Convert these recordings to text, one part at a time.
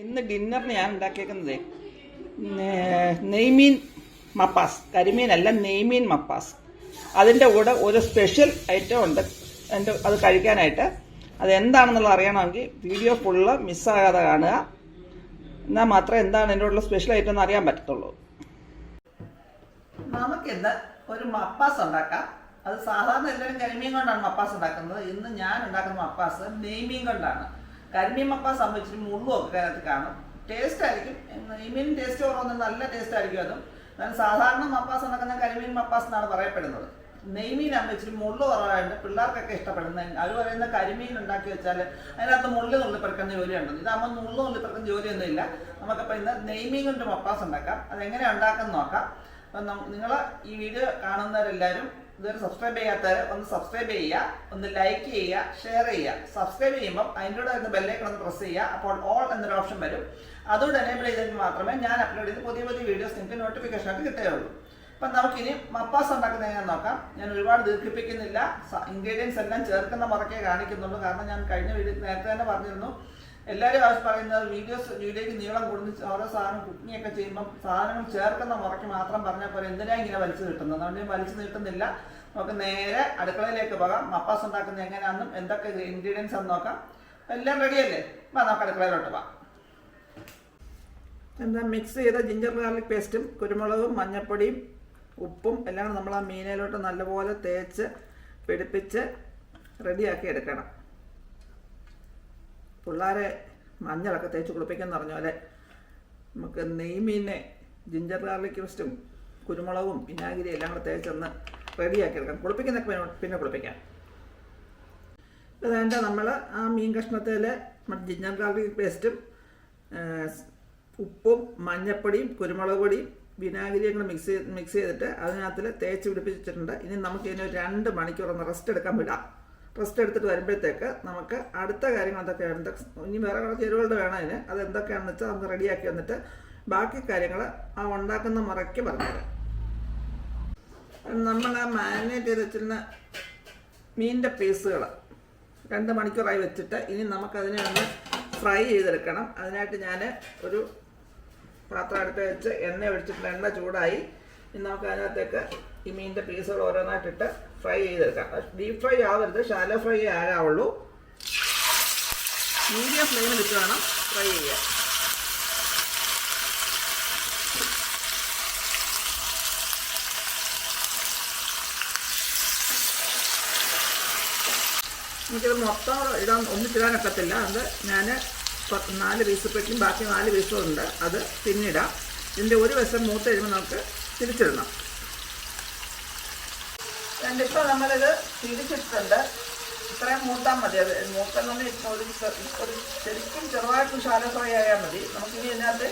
ഇന്ന് ഡിന്നറിന് ഞാൻ ഉണ്ടാക്കിയേക്കുന്നത്. നെയ്മീൻ മപ്പാസ്. കരിമീനല്ല നെയ്മീൻ മപ്പാസ്. അതിന്റെ കൂടെ ഒരു സ്പെഷ്യൽ ഐറ്റം ഉണ്ട്. എന്റെ അത് കഴിക്കാനായിട്ട്. അത് എന്താണെന്നുള്ളത് അറിയണമെങ്കിൽ വീഡിയോ ഫുള്ള് മിസ്സാകാതെ കാണുക. എന്നാൽ മാത്രമേ എന്താണ് എന്റെ ഉള്ള സ്പെഷ്യൽ ഐറ്റം എന്ന് അറിയാൻ പറ്റത്തുള്ളൂ. നമുക്കിന്ന് ഒരു മപ്പാസ് ഉണ്ടാക്കാം. അത് സാധാരണ എല്ലാവരും കരിമീൻ കൊണ്ടാണ് മപ്പാസ് ഉണ്ടാക്കുന്നത്. ഇന്ന് ഞാൻ ഉണ്ടാക്കുന്ന മപ്പാസ് നെയ്മീൻ കൊണ്ടാണ്. ആകുമ്പോൾ ഇച്ചിരി മുള്ളും ഒക്കെ അതിനകത്ത് കാണും. ടേസ്റ്റ് ആയിരിക്കും. നെയ്മീൻ ടേസ്റ്റ് കുറവൊന്നും നല്ല ടേസ്റ്റ് ആയിരിക്കും അതും. എന്നാൽ സാധാരണ മപ്പാസ് നടക്കുന്ന കരിമീൻ മപ്പാസ് എന്നാണ് പറയപ്പെടുന്നത്. നെയ്മീൻ ആകുമ്പോൾ ഇച്ചിരി മുള്ളു കുറവായിട്ട് പിള്ളേർക്കൊക്കെ ഇഷ്ടപ്പെടുന്നത് അവർ പറയുന്ന കരിമീൻ ഉണ്ടാക്കി വെച്ചാൽ അതിനകത്ത് മുള്ളു നുള്ളി പെറുക്കുന്ന ജോലിയുണ്ട് ഇതാകുമ്പോൾ മുള്ളു നുള്ളി പെറുക്കുന്ന ജോലിയൊന്നുമില്ല നമുക്കപ്പോൾ ഇന്ന് നെയ്മീൻ കൊണ്ട് മപ്പാസ് ഉണ്ടാക്കാം. അതെങ്ങനെ ഉണ്ടാക്കാൻ നോക്കാം. അപ്പം നിങ്ങൾ ഈ വീഡിയോ കാണുന്നവരെല്ലാവരും ഇതുവരെ സബ്സ്ക്രൈബ് ചെയ്യാത്തവർ ഒന്ന് സബ്സ്ക്രൈബ് ചെയ്യുക ഒന്ന് ലൈക്ക് ചെയ്യുക ഷെയർ ചെയ്യുക. സബ്സ്ക്രൈബ് ചെയ്യുമ്പോൾ അതിന്റെ കൂടെ ഒന്ന് ബെല്ലേക്ക് ഒന്ന് പ്രസ് ചെയ്യുക അപ്പോൾ ഓൾ എന്നൊരു ഓപ്ഷൻ വരും. അതുകൊണ്ട് എനേബിൾ ചെയ്തെങ്കിൽ മാത്രമേ ഞാൻ അപ്ലോഡ് ചെയ്ത് പുതിയ പുതിയ വീഡിയോസ് നിങ്ങൾക്ക് നോട്ടിഫിക്കേഷൻ ആയിട്ട് കിട്ടുകയുള്ളൂ. അപ്പം നമുക്കിനി മപ്പാസ് ഉണ്ടാക്കുന്നത് ഞാൻ നോക്കാം. ഞാൻ ഒരുപാട് ദീർഘിപ്പിക്കുന്നില്ല. ഇൻഗ്രീഡിയൻസ് എല്ലാം ചേർക്കുന്ന മുറക്കേ കാണിക്കുന്നുള്ളൂ. കാരണം ഞാൻ കഴിഞ്ഞ വീഡിയോ നേരത്തെ തന്നെ പറഞ്ഞിരുന്നു. എല്ലാവരും ആവശ്യം പറയുന്നത് വീഡിയോസ് വീഡിയോയ്ക്ക് നീളം കൂടുന്ന. ഓരോ സാധനം കുക്കിംഗ് ഒക്കെ ചെയ്യുമ്പോൾ സാധനങ്ങൾ ചേർക്കുന്ന മുറയ്ക്ക് മാത്രം പറഞ്ഞാൽ പോലെ എന്തിനാ ഇങ്ങനെ വലിച്ചു കിട്ടുന്നത് അതുകൊണ്ട് ഞാൻ വലിച്ചു നീട്ടുന്നില്ല. നമുക്ക് നേരെ അടുക്കളയിലേക്ക് പോകാം. മപ്പാസ് ഉണ്ടാക്കുന്നത് എങ്ങനെയാണെന്നും എന്തൊക്കെ ഇൻഗ്രീഡിയൻസ് എന്ന് നോക്കാം. എല്ലാം റെഡിയല്ലേ വാ നമുക്ക് അടുക്കളയിലോട്ട് പോകാം. എന്താ മിക്സ് ചെയ്ത ജിഞ്ചർ ഗാർലിക് പേസ്റ്റും കുരുമുളകും മഞ്ഞൾപ്പൊടിയും ഉപ്പും എല്ലാം നമ്മൾ ആ മീനയിലോട്ട് നല്ലപോലെ തേച്ച് പിടിപ്പിച്ച് റെഡിയാക്കി എടുക്കണം. പിള്ളേരെ മഞ്ഞളൊക്കെ തേച്ച് കുളിപ്പിക്കാൻ പറഞ്ഞ പോലെ. നമുക്ക് നെയ്മീനെ ജിഞ്ചർ ഗാർലിക് പേസ്റ്റും കുരുമുളകും വിനാഗിരി എല്ലാം കൂടെ തേച്ചൊന്ന് റെഡിയാക്കി എടുക്കാം. കുളിപ്പിക്കുന്നൊക്കെ പിന്നെ- കുളിപ്പിക്കാം. വേണ്ട നമ്മൾ ആ മീൻ കഷ്ണത്തിൽ ജിഞ്ചർ ഗാർലിക് പേസ്റ്റും ഉപ്പും മഞ്ഞപ്പൊടിയും കുരുമുളക് പൊടിയും വിനാഗിരിയും കൂടെ മിക്സ് മിക്സ് ചെയ്തിട്ട് അതിനകത്തിൽ തേച്ച് പിടിപ്പിച്ചിട്ടുണ്ട്. ഇനി നമുക്ക് ഇതിന് രണ്ട് മണിക്കൂർ ഒന്ന് റെസ്റ്റ് എടുക്കാൻ വിടാം. റെസ്റ്റ് എടുത്തിട്ട് വരുമ്പോഴത്തേക്ക് നമുക്ക് അടുത്ത കാര്യങ്ങൾ എന്തൊക്കെയാണ്? എന്തൊക്കെ ഇനി വേറെ കുറച്ച് ചേരുവകളുടെ വേണം അതിന്. അത് എന്തൊക്കെയാണെന്ന് വെച്ചാൽ നമുക്ക് റെഡിയാക്കി വന്നിട്ട് ബാക്കി കാര്യങ്ങൾ ആ ഉണ്ടാക്കുന്ന മുറയ്ക്ക് പറഞ്ഞുതരാം നമ്മൾ ആ മാരിനേറ്റ് ചെയ്ത് വെച്ചിരുന്ന മീനിന്റെ പീസുകൾ രണ്ട് മണിക്കൂറായി വെച്ചിട്ട് ഇനി നമുക്കതിനെ ഒന്ന് ഫ്രൈ ചെയ്തെടുക്കണം. അതിനായിട്ട് ഞാൻ ഒരു പാത്രം അടുത്ത് വെച്ച് എണ്ണ ഒഴിച്ചിട്ട് എണ്ണ ചൂടായി നമുക്ക് അതിനകത്തേക്ക് ഈ മീനിന്റെ പീസുകൾ ഓരോന്നായിട്ടിട്ട് ഫ്രൈ ചെയ്തെടുക്കാം. ഡീപ് ഫ്രൈ ആവരുത്. ഷാലോ ഫ്രൈ ആകാവുള്ളൂ. മീഡിയം ഫ്ലെയിമിൽ ഇട്ട് വേണം ഫ്രൈ ചെയ്യാൻ. എനിക്കത് മൊത്തം ഇടാൻ ഒന്നിച്ചിടാൻ ഒക്കത്തില്ല അത് ഞാൻ നാല് പീസ് പെട്ടിയും ബാക്കി നാല് പീസും ഉണ്ട്. അത് പിന്നിടാം. ഇതിന്റെ ഒരു വശം മൂത്ത് കഴിയുമ്പോൾ നമുക്ക് തിരിച്ചിടണം. രണ്ടിപ്പോൾ നമ്മളിത് തിരിച്ചിട്ടുണ്ട് ഇത്രയും മൂത്താൽ മതി. അത് മൂത്തെന്ന് ഇപ്പോൾ ഒരു ഒരു ശരിക്കും ചെറുതായിട്ട് ശാല ഫ്രൈ ആയാൽ മതി. നമുക്കിനി ഇതിനകത്ത്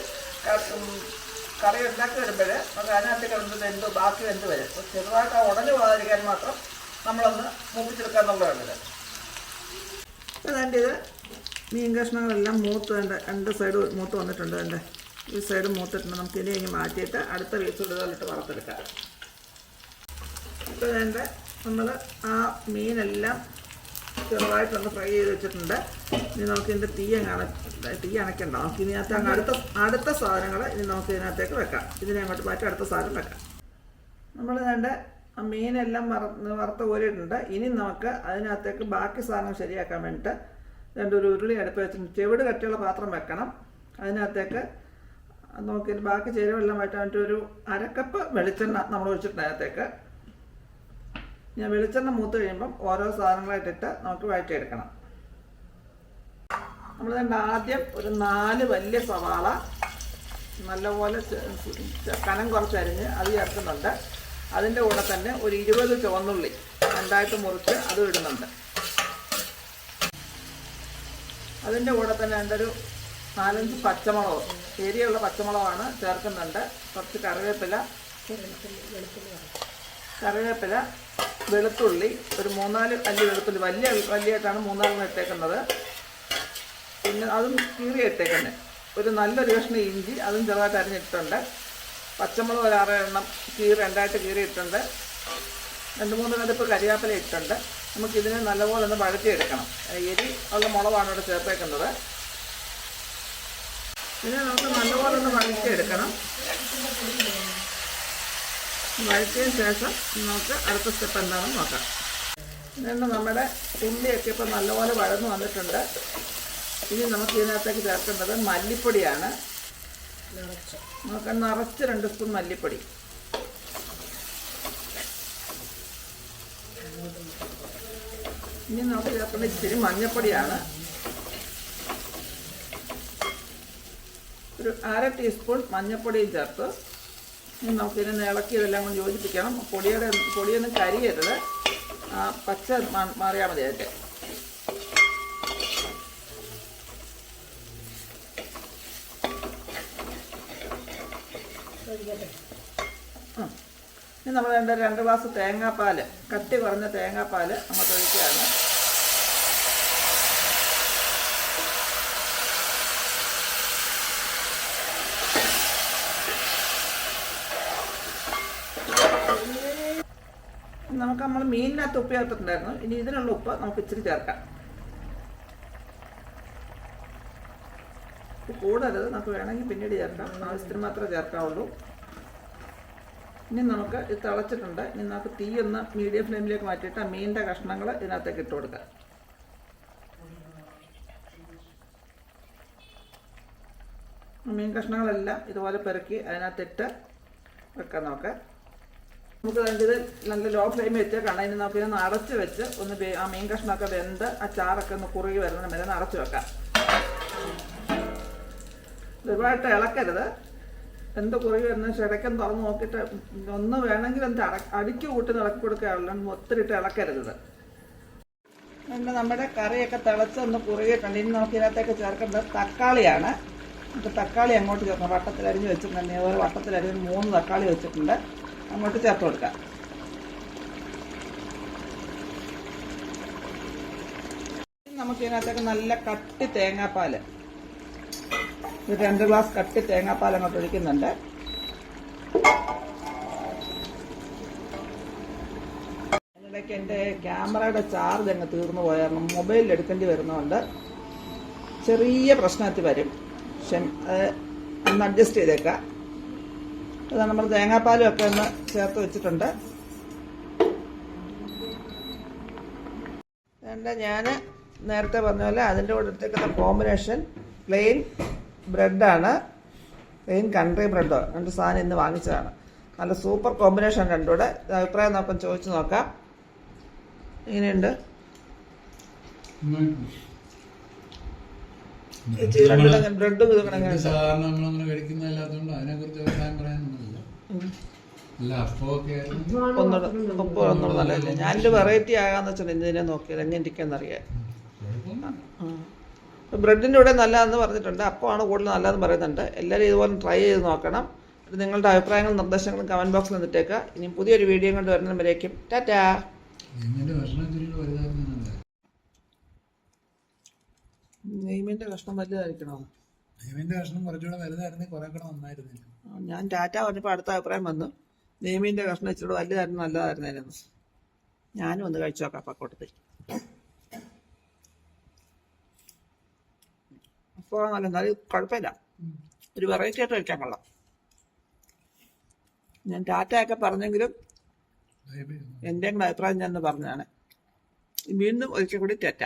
കറി ഉണ്ടാക്കി വരുമ്പോൾ നമുക്ക് അതിനകത്ത് കിടന്ന് എന്തോ ബാക്കി വെന്ത് വരും. ചെറുതായിട്ട് ഉടഞ്ഞു പോകാതിരിക്കാൻ മാത്രം നമ്മളൊന്ന് മൂപ്പിച്ചെടുക്കുക എന്നുള്ളതാണ് അതിന്റെ ഇത് മീൻ കഷ്ണങ്ങളെല്ലാം മൂത്ത് വേണ്ട രണ്ട് സൈഡ് മൂത്ത് വന്നിട്ടുണ്ട് എന്റെ ഈ സൈഡ് മൂത്തിട്ടുണ്ട്. നമുക്ക് ഇനി ഇനി മാറ്റിയിട്ട് അടുത്ത പീസ് ഇടുതലിട്ട് വറുത്തെടുക്കാം. ഇപ്പോൾ വേണ്ട നമ്മൾ ആ മീനെല്ലാം ചെറുതായിട്ടൊന്ന് ഫ്രൈ ചെയ്ത് വെച്ചിട്ടുണ്ട്. ഇനി നമുക്ക് ഇതിന്റെ തീ അങ്ങ് തീ അണയ്ക്കണ്ട. നമുക്ക് ഇതിനകത്ത് അങ്ങ് അടുത്ത അടുത്ത സാധനങ്ങൾ ഇനി നമുക്ക് ഇതിനകത്തേക്ക് വെക്കാം. ഇതിനെ അങ്ങോട്ട് മാറ്റി അടുത്ത സാധനം വെക്കാം. നമ്മൾ വേണ്ട ആ മീനെല്ലാം വറ വറുത്ത് കോരിയിട്ടുണ്ട്. ഇനി നമുക്ക് അതിനകത്തേക്ക് ബാക്കി സാധനം ശരിയാക്കാൻ വേണ്ടിയിട്ട് രണ്ടൊരു ഉരുളി അടുപ്പ് വെച്ചിട്ട് ചെവിട് കട്ടിയുള്ള പാത്രം വെക്കണം. അതിനകത്തേക്ക് നോക്കി ബാക്കി ചേര വെള്ളമായിട്ട് വേണ്ടി ഒരു അരക്കപ്പ് വെളിച്ചെണ്ണ നമ്മൾ ഒഴിച്ചിട്ടുണ്ട് അതിനകത്തേക്ക്. ഞാൻ വെളിച്ചെണ്ണ മൂത്ത് കഴിയുമ്പം ഓരോ സാധനങ്ങളായിട്ടിട്ട് നമുക്ക് വഴറ്റിയെടുക്കണം. നമ്മൾ തന്നെ ആദ്യം ഒരു നാല് വലിയ സവാള നല്ലപോലെ കനം കുറച്ച് അരിഞ്ഞ് അത് ചേർക്കുന്നുണ്ട്. അതിന്റെ കൂടെ തന്നെ ഒരു ഇരുപത് ചുവന്നുള്ളി രണ്ടായിട്ട് മുറിച്ച് അതും ഇടുന്നുണ്ട്. അതിന്റെ കൂടെ തന്നെ എന്റെ ഒരു നാലഞ്ച് പച്ചമുളക്. എരിയുള്ള പച്ചമുളകാണ് ചേർക്കുന്നുണ്ട്. കുറച്ച് കറിവേപ്പില. കറിവേപ്പില വെളുത്തുള്ളി ഒരു മൂന്നാൽ അല്ലി വെളുത്തുള്ളി. വലിയ വലിയായിട്ടാണ് മൂന്നാലെണ്ണം ഇട്ടേക്കുന്നത്. പിന്നെ അതും കീറി ഇട്ടേക്കുന്നത് ഒരു നല്ലൊരു കഷ്ണം ഇഞ്ചി അതും ചെറുതായിട്ട് അരിഞ്ഞിട്ടുണ്ട് പച്ചമുളക് ഒരു ആറ് എണ്ണം കീറി രണ്ടായിട്ട് കീറിയിട്ടുണ്ട്. രണ്ട് മൂന്ന് കടുപ്പ് കരിയാപ്പില ഇട്ടുണ്ട് നമുക്കിതിനെ നല്ലപോലെ ഒന്ന് വഴറ്റിയെടുക്കണം. എരി ഉള്ള മുളകാണ് ഇവിടെ ചേർത്തേക്കുന്നത്. ഇതിനെ നമുക്ക് നല്ലപോലെ ഒന്ന് വഴറ്റിയെടുക്കണം. വഴറ്റിയതിന് ശേഷം നമുക്ക് അടുത്ത സ്റ്റെപ്പ് എന്താണെന്ന് നോക്കാം. ഇതുകൊണ്ട് നമ്മുടെ ഉള്ളിയൊക്കെ ഇപ്പം നല്ലപോലെ വഴന്നു വന്നിട്ടുണ്ട്. ഇനി നമുക്ക് ഇതിനകത്തേക്ക് ചേർക്കേണ്ടത് മല്ലിപ്പൊടിയാണ്. നമുക്ക് നിറച്ച് രണ്ട് സ്പൂൺ മല്ലിപ്പൊടി. ഇനി നമുക്ക് ചേർക്കേണ്ട ഇച്ചിരി മഞ്ഞൾപ്പൊടിയാണ് ഒരു അര ടീസ്പൂൺ മഞ്ഞൾപ്പൊടിയും ചേർത്ത് നമുക്കിതിനെ ഇളക്കി ഇതെല്ലാം കൊണ്ട് യോജിപ്പിക്കണം. പൊടിയുടെ പൊടിയൊന്നും കരിയരുത്. പച്ച മാറിയാൽ മതി അതിന്റെ. ഇനി നമ്മൾ രണ്ട് രണ്ട് ഗ്ലാസ് തേങ്ങാപ്പാൽ കട്ടി കുറഞ്ഞ തേങ്ങാപ്പാൽ നമ്മൾ ഒഴിക്കുകയാണ് നമുക്ക് നമ്മൾ മീനിനകത്ത് ഉപ്പ് ചേർത്തിട്ടുണ്ടായിരുന്നു. ഇനി ഇതിനുള്ള ഉപ്പ് നമുക്ക് ഇച്ചിരി ചേർക്കാം. ഉപ്പ് കൂടരുത് നമുക്ക് വേണമെങ്കിൽ പിന്നീട് ചേർക്കാം. ആവശ്യത്തിന് മാത്രമേ ചേർക്കാവുള്ളൂ. ഇനി നമുക്ക് ഇത് തിളച്ചിട്ടുണ്ട്. ഇനി നമുക്ക് തീ ഒന്ന് മീഡിയം ഫ്ലെയിമിലേക്ക് മാറ്റിയിട്ട് ആ മീനിന്റെ കഷ്ണങ്ങൾ ഇതിനകത്തേക്ക് ഇട്ട് കൊടുക്കാം മീൻ കഷ്ണങ്ങളെല്ലാം ഇതുപോലെ പെറുക്കി അതിനകത്തിട്ട് വെക്കാം നമുക്ക്. നമുക്ക് വേണ്ടത് നല്ല ലോ ഫ്ലെയിമിൽ വെച്ചേക്കാണ് അതിന് നമുക്ക് ഇതൊന്ന് അടച്ച് വെച്ച് ഒന്ന് ആ മീൻ കഷ്ണമൊക്കെ വെന്ത് ആ ചാറൊക്കെ ഒന്ന് കുറുകി വരുന്ന വരെ ഒന്ന് അടച്ച് വെക്കാം. ഒരുപാട് ഇളക്കരുത്. എന്ത് കുറുകി വരുന്ന ഇടയ്ക്കും തുറന്ന് നോക്കിയിട്ട് ഒന്ന് വേണമെങ്കിൽ എന്ത് അട അടിക്ക് കൂട്ടി ഇളക്കി കൊടുക്കുകയുള്ളൂ ഒത്തിരി ഇട്ട് ഇളക്കരുത്. പിന്നെ നമ്മുടെ കറിയൊക്കെ തിളച്ച് ഒന്ന് കുറുകിയിട്ടുണ്ട്. ഇനി നമുക്ക് ഇതിനകത്തേക്ക് ചേർക്കേണ്ടത് തക്കാളിയാണ്. നമുക്ക് തക്കാളി അങ്ങോട്ട് ചേർക്കണം. വട്ടത്തിലരിഞ്ഞ് വെച്ചിട്ടുണ്ട്. ഒരു വട്ടത്തിലരിഞ്ഞ് മൂന്ന് തക്കാളി വെച്ചിട്ടുണ്ട്. അങ്ങോട്ട് ചേർത്ത് കൊടുക്കാം. നമുക്ക് ഇതിനകത്തേക്ക് നല്ല കട്ടി തേങ്ങാപ്പാൽ ഒരു രണ്ട് ഗ്ലാസ് കട്ടി തേങ്ങാപ്പാൽ അങ്ങോട്ട് ഒഴിക്കുന്നുണ്ട്. അതിനിടയ്ക്ക് എന്റെ ക്യാമറയുടെ ചാർജ് അങ്ങ് തീർന്നു പോയായിരുന്നു. മൊബൈലിൽ എടുക്കേണ്ടി വരുന്നതുകൊണ്ട് ചെറിയ പ്രശ്നത്തിൽ വരും. ക്ഷമ അഡ്ജസ്റ്റ് ചെയ്തേക്കാം. അത് നമ്മൾ തേങ്ങാപ്പാലും ഒക്കെ ഒന്ന് ചേർത്ത് വെച്ചിട്ടുണ്ട്. വേണ്ട ഞാൻ നേരത്തെ പറഞ്ഞ പോലെ അതിന്റെ കൂടെ എടുത്തേക്കുന്ന കോമ്പിനേഷൻ പ്ലെയിൻ ബ്രെഡാണ് പ്ലെയിൻ കൺട്രി ബ്രെഡോ രണ്ട് സാധനം ഇന്ന് വാങ്ങിച്ചതാണ്. നല്ല സൂപ്പർ കോമ്പിനേഷൻ രണ്ടുകൂടെ അഭിപ്രായം നോക്കാം ചോദിച്ചു നോക്കാം. എങ്ങനെയുണ്ട് ബ്രെഡും ഇതും? സാധാരണ നമ്മളങ്ങനെ കഴിക്കുന്നതല്ലാത്തതുകൊണ്ട് അതിനെ കുറിച്ച് അഭിപ്രായം പറയാനൊന്നുമില്ല അല്ല അപ്പമൊക്കെ ആയിരുന്നു. ഒന്നുകൂടെ ഉപ്പ് ഒന്നുകൂടെ നല്ലതല്ലേ ഞാനൊരു വെറൈറ്റി ആകാന്ന് വെച്ചാൽ ഇതിനെ നോക്കിയത്? എങ്ങനെ ഇരിക്കുന്നറിയാൻ ബ്രെഡിന്റെ കൂടെ നല്ലതെന്ന് പറഞ്ഞിട്ടുണ്ട്. അപ്പമാണ് കൂടുതൽ നല്ലതെന്ന് പറയുന്നുണ്ട്. എല്ലാവരും ഇതുപോലെ ട്രൈ ചെയ്ത് നോക്കണം. നിങ്ങളുടെ അഭിപ്രായങ്ങളും നിർദ്ദേശങ്ങളും കമന്റ് ബോക്സിൽ നിന്നിട്ടേക്കുക ഇനി പുതിയൊരു വീഡിയോ കൊണ്ട് വരുന്നവരേക്കും ടാറ്റാ എങ്ങനെ ഭക്ഷണം ഇത്തിരി വലുതായിരുന്നു നെയ്മിന്റെ കഷ്ണം വലുതായിരിക്കണോ നെയ്മിന്റെ കഷ്ണം കുറച്ചുകൂടെ വലുതായിരുന്നെങ്കിൽ കുറെ കൂടെ നന്നായിരുന്നില്ല ഞാൻ ടാറ്റ പറഞ്ഞപ്പോൾ അടുത്ത അഭിപ്രായം വന്നു. നെയ്മിന്റെ കഷ്ണം ഇച്ചിരി വലുതായിരുന്നു നല്ലതായിരുന്നേനെന്ന്. ഞാനും ഒന്ന് കഴിച്ചു നോക്കാം പക്കോട്ടത്തിൽ. അപ്പോൾ നല്ല എന്നാലും കുഴപ്പമില്ല. ഒരു വെറൈറ്റി ആയിട്ട് കഴിക്കാൻ കൊള്ളാം. ഞാൻ ടാറ്റയൊക്കെ പറഞ്ഞെങ്കിലും എന്റെ കൂടെ അഭിപ്രായം ഞാൻ പറഞ്ഞതാണ്. വീണ്ടും ഒരിക്കൽ കൂടി ടാറ്റ.